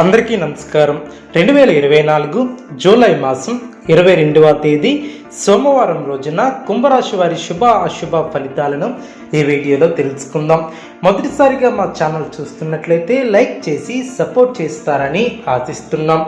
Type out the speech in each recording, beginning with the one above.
అందరికీ నమస్కారం. రెండు వేల ఇరవై నాలుగు జూలై మాసం ఇరవై రెండవ తేదీ సోమవారం రోజున కుంభరాశి వారి శుభ అశుభ ఫలితాలను ఈ వీడియోలో తెలుసుకుందాం. మొదటిసారిగా మా ఛానల్ చూస్తున్నట్లయితే లైక్ చేసి సపోర్ట్ చేస్తారని ఆశిస్తున్నాం.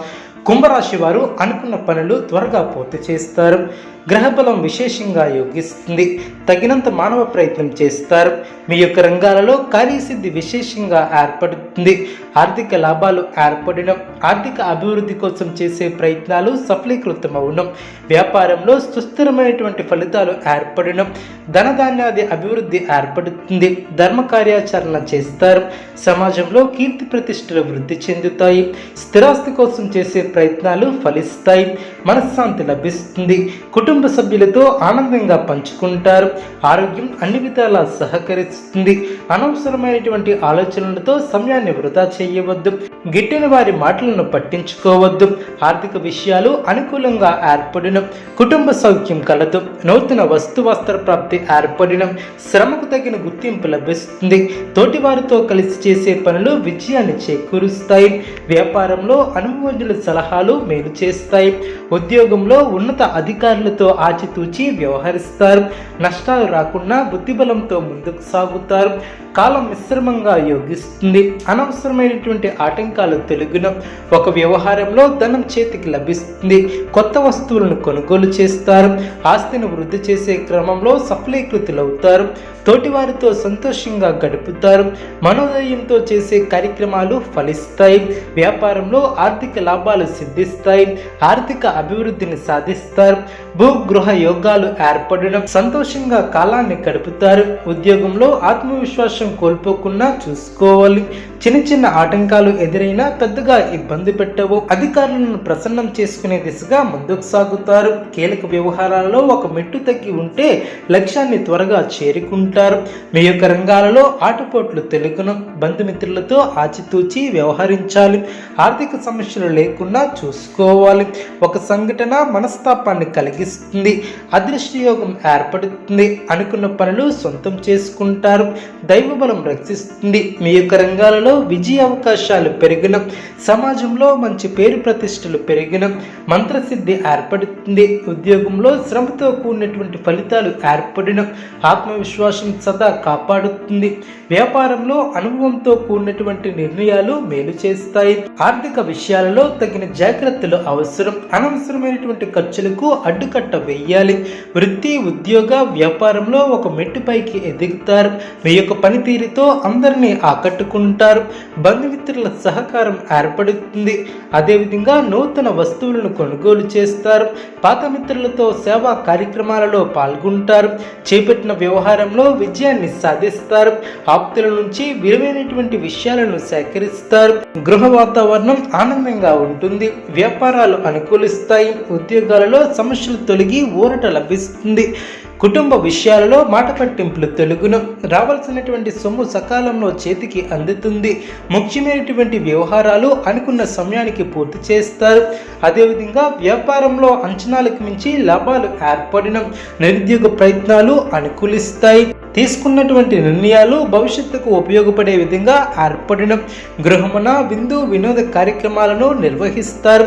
కుంభరాశి వారు అనుకున్న పనులు త్వరగా పూర్తి చేస్తారు. గ్రహబలం విశేషంగా యోగిస్తుంది. తగినంత మానవ ప్రయత్నం చేస్తారు. మీ యొక్క రంగాలలో కార్యసిద్ధి విశేషంగా ఏర్పడుతుంది. ఆర్థిక లాభాలు ఏర్పడడం ఆర్థిక అభివృద్ధి కోసం చేసే ప్రయత్నాలు సఫలీకృతమవడం వ్యాపారంలో సుస్థిరమైనటువంటి ఫలితాలు ఏర్పడడం ధనధాన్యాది అభివృద్ధి ఏర్పడుతుంది. ధర్మ కార్యాచరణ చేస్తారు. సమాజంలో కీర్తి ప్రతిష్టలు వృద్ధి చెందుతాయి. స్థిరాస్తి కోసం చేసే ప్రయత్నాలు ఫలిస్తాయి. మనశ్శాంతి లభిస్తుంది. కుటుంబ సభ్యులతో ఆనందంగా పంచుకుంటారు. ఆరోగ్యం అన్ని విధాలా సహకరిస్తుంది. అనవసరమైనటువంటి ఆలోచనలతో సమయాన్ని వృధా చేయవద్దు. గిట్టిన వారి మాటలను పట్టించుకోవద్దు. ఆర్థిక విషయాలు అనుకూలంగా ఏర్పడడం కుటుంబ సౌఖ్యం కలదు. నూతన వస్తు వస్త్ర ప్రాప్తి ఏర్పడడం శ్రమకు తగిన గుర్తింపు లభిస్తుంది. తోటివారితో కలిసి చేసే పనులు విజయాన్ని చేకూరుస్తాయి. వ్యాపారంలో అనుభవజ్ఞుల సలహాలు మేలు చేస్తాయి. ఉద్యోగంలో ఉన్నత అధికారులతో ఆచితూచి వ్యవహరిస్తారు. నష్టాలు రాకుండా బుద్ధిబలంతో ముందుకు సాగుతారు. కాలం మిశ్రమంగా యోగిస్తుంది. అనవసరమైనటువంటి ఆటంకాలు తొలగిన ఒక వ్యవహారంలో ధనం చేతికి లభిస్తుంది. కొత్త వస్తువులను కొనుగోలు చేస్తారు. ఆస్తిని వృద్ధి చేసే క్రమంలో సఫలీకృతులవుతారు. తోటివారితో సంతోషంగా గడుపుతారు. మనోదయంతో చేసే కార్యక్రమాలు ఫలిస్తాయి. వ్యాపారంలో ఆర్థిక లాభాలు సిద్ధిస్తాయి. ఆర్థిక అభివృద్ధిని సాధిస్తారు. భూగృహ యోగాలు ఏర్పడడం సంతోషంగా కాలాన్ని గడుపుతారు. ఉద్యోగంలో ఆత్మవిశ్వాసం కోల్పోకుండా చూసుకోవాలి. చిన్న చిన్న ఆటంకాలు ఎదురైనా పెద్దగా ఇబ్బంది పెట్టవు. అధికారులను ప్రసన్నం చేసుకునే దిశగా ముందుకు సాగుతారు. కీలక వ్యవహారాలలో ఒక మెట్టు తగ్గి ఉంటే లక్ష్యాన్ని త్వరగా చేరుకుంటారు. మీ యొక్క రంగాలలో ఆటపోట్లు తెలుగును బంధుమిత్రులతో ఆచితూచి వ్యవహరించాలి. ఆర్థిక సమస్యలు లేకుండా చూసుకోవాలి. ఒక సంఘటన మనస్తాపాన్ని కలిగిస్తుంది. అదృష్టయోగం ఏర్పడుతుంది. అనుకున్న పనులు సొంతం చేసుకుంటారు. దైవబలం రక్షిస్తుంది. మీ యొక్క రంగాలలో విజయ అవకాశాలు పెరిగిన సమాజంలో మంచి పేరు ప్రతిష్టలు పెరిగిన మంత్రసిద్ధి ఏర్పడుతుంది. ఉద్యోగంలో శ్రమతో కూడినటువంటి ఫలితాలు ఏర్పడిన ఆత్మవిశ్వాసం సదా కాపాడుతుంది. వ్యాపారంలో అనుభవంతో కూడినటువంటి నిర్ణయాలు మేలు చేస్తాయి. ఆర్థిక విషయాలలో తగిన జాగ్రత్తలు అవసరం అనవసరమైనటువంటి ఖర్చులకు అడ్డుకట్ట వేయాలి. వృత్తి ఉద్యోగ వ్యాపారంలో ఒక మెట్టుపైకి ఎదుగుతారు. మీ యొక్క పనితీరుతో అందరినీ ఆకట్టుకుంటారు. బంధుమిత్రుల సహకారం ఏర్పడుతుంది. అదేవిధంగా నూతన వస్తువులను కొనుగోలు చేస్తారు. పాత మిత్రులతో సేవా కార్యక్రమాలలో పాల్గొంటారు. చేపట్టిన వ్యవహారంలో విజయాన్ని సాధిస్తారు. ఆప్తుల నుంచి విలువైనటువంటి విషయాలను సేకరిస్తారు. గృహ వాతావరణం ఆనందంగా ఉంటుంది. వ్యాపారాలు అనుకూలిస్తాయి. ఉద్యోగాలలో సమస్యలు తొలగి ఊరట లభిస్తుంది. కుటుంబ విషయాలలో మాట పట్టింపులు తెలుగును. రావాల్సినటువంటి సొమ్ము సకాలంలో చేతికి అందుతుంది. ముఖ్యమైనటువంటి వ్యవహారాలు అనుకున్న సమయానికి పూర్తి చేస్తారు. అదేవిధంగా వ్యాపారంలో అంచనాలకు మించి లాభాలు ఏర్పడడం నిరుద్యోగ ప్రయత్నాలు అనుకూలిస్తాయి. తీసుకున్నటువంటి నిర్ణయాలు భవిష్యత్తుకు ఉపయోగపడే విధంగా ఏర్పడడం. గృహమున విందు వినోద కార్యక్రమాలను నిర్వహిస్తారు.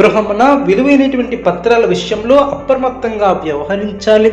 గృహమున విలువైనటువంటి పత్రాల విషయంలో అప్రమత్తంగా వ్యవహరించాలి.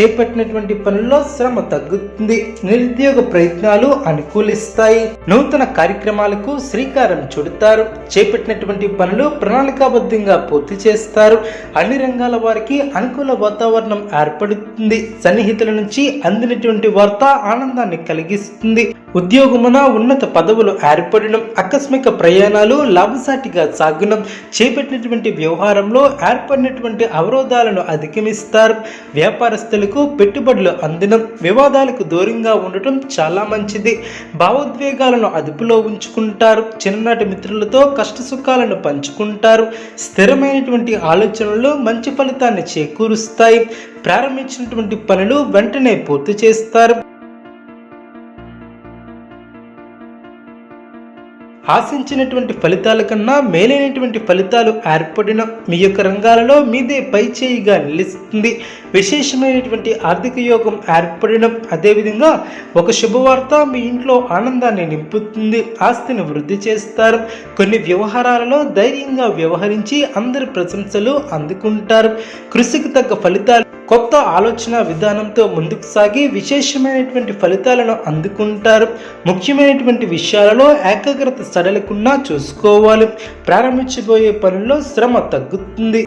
చేపట్టినటువంటి పనుల్లో శ్రమ తగ్గుతుంది. నిరుద్యోగ ప్రయత్నాలు అనుకూలిస్తాయి. నూతన కార్యక్రమాలకు శ్రీకారం చుడతారు. చేపట్టినటువంటి పనులు ప్రణాళికాబద్ధంగా పూర్తి చేస్తారు. అన్ని రంగాల వారికి అనుకూల వాతావరణం ఏర్పడుతుంది. సన్నిహితుల నుంచి అందినటువంటి వార్త ఆనందాన్ని కలిగిస్తుంది. ఉద్యోగమున ఉన్నత పదవులు ఏర్పడడం ఆకస్మిక ప్రయాణాలు లాభసాటిగా సాగడం చేపట్టినటువంటి వ్యవహారంలో ఏర్పడినటువంటి అవరోధాలను అధిగమిస్తారు. వ్యాపారస్తులకు పెట్టుబడులు అందడం వివాదాలకు దూరంగా ఉండటం చాలా మంచిది. భావోద్వేగాలను అదుపులో ఉంచుకుంటారు. చిన్ననాటి మిత్రులతో కష్ట సుఖాలను పంచుకుంటారు. స్థిరమైనటువంటి ఆలోచనలు మంచి ఫలితాన్ని చేకూరుస్తాయి. ప్రారంభించినటువంటి పనులు వెంటనే పూర్తి చేస్తారు ఆశించినటువంటి ఫలితాల కన్నా మేలైనటువంటి ఫలితాలు ఏర్పడిన మీ యొక్క రంగాలలో మీదే పై చేయిగా నిలుస్తుంది. విశేషమైనటువంటి ఆర్థిక యోగం ఏర్పడడం అదేవిధంగా ఒక శుభవార్త మీ ఇంట్లో ఆనందాన్ని నింపుతుంది. ఆస్తిని వృద్ధి చేస్తారు. కొన్ని వ్యవహారాలలో ధైర్యంగా వ్యవహరించి అందరి ప్రశంసలు అందుకుంటారు. కృషికి తగ్గ ఫలితాలు కొత్త ఆలోచన విధానంతో ముందుకు సాగి విశేషమైనటువంటి ఫలితాలను అందుకుంటారు. ముఖ్యమైనటువంటి విషయాలలో ఏకాగ్రత సడలకుండా చూసుకోవాలి. ప్రారంభించబోయే పనుల్లో శ్రమ తగ్గుతుంది.